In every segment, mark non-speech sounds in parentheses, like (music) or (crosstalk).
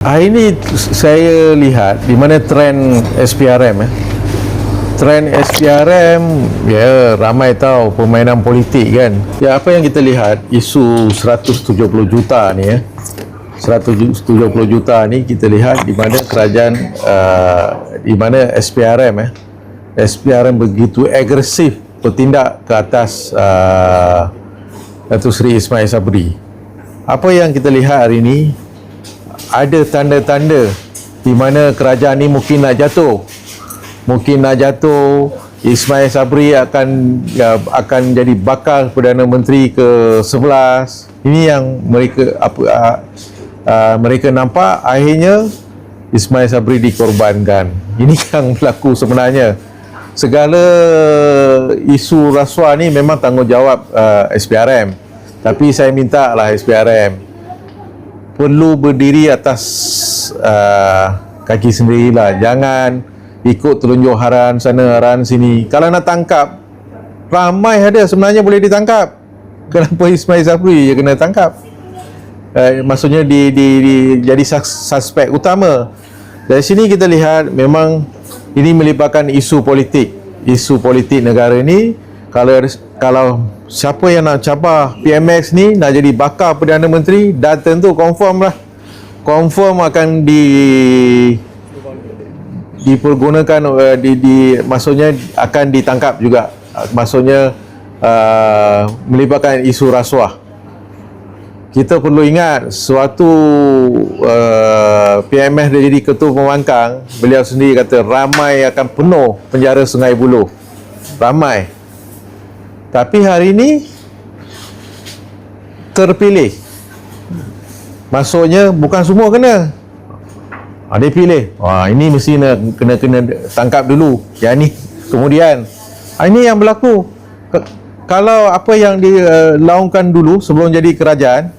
Hari ini saya lihat di mana trend SPRM eh. Trend SPRM ya ramai tahu permainan politik kan. Ya apa yang kita lihat isu 170 juta ni ya. 170 juta ni kita lihat di mana kerajaan uh, di mana SPRM eh. SPRM begitu agresif bertindak ke atas uh, Datuk Seri Ismail Sabri. Apa yang kita lihat hari ini ada tanda-tanda di mana kerajaan ni mungkin nak jatuh. Mungkin nak jatuh. Ismail Sabri akan ya, akan jadi bakal Perdana Menteri ke-11. Ini yang mereka apa uh, uh, mereka nampak akhirnya Ismail Sabri dikorbankan. Ini (laughs) yang berlaku sebenarnya. Segala isu rasuah ni memang tanggungjawab uh, SPRM. Tapi saya minta lah SPRM perlu berdiri atas uh, kaki sendirilah. Jangan ikut telunjuk haran sana haran sini. Kalau nak tangkap ramai ada sebenarnya boleh ditangkap. (laughs) Kenapa Ismail Sabri je kena tangkap? Uh, maksudnya di, di, di jadi sus- suspek utama. Dari sini kita lihat memang ini melibatkan isu politik. Isu politik negara ini kalau kalau siapa yang nak cabar PMX ni nak jadi bakal Perdana Menteri dah tentu confirm lah. Confirm akan di dipergunakan uh, di, di maksudnya akan ditangkap juga. Maksudnya uh, melibatkan isu rasuah. Kita perlu ingat suatu uh, PMS dia jadi ketua pembangkang beliau sendiri kata ramai akan penuh penjara Sungai Buloh. Ramai tapi hari ini terpilih. Maksudnya bukan semua kena. Ha, dia pilih. Wah, ini mesti kena, kena kena tangkap dulu. Yang ni kemudian. Ha, ini yang berlaku. K- kalau apa yang dilaungkan uh, dulu sebelum jadi kerajaan,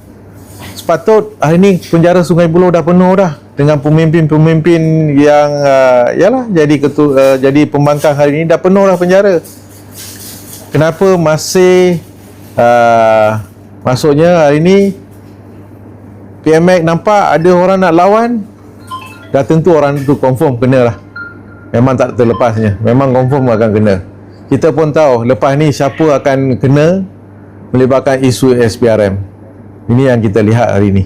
sepatut hari ini penjara Sungai Buloh dah penuh dah dengan pemimpin-pemimpin yang uh, yalah jadi ketua uh, jadi pembangkang hari ini dah penuh dah penjara kenapa masih uh, maksudnya hari ni PMX nampak ada orang nak lawan? Dah tentu orang tu confirm kena lah. Memang tak terlepasnya. Memang confirm akan kena. Kita pun tahu lepas ni siapa akan kena melibatkan isu SPRM ini yang kita lihat hari ni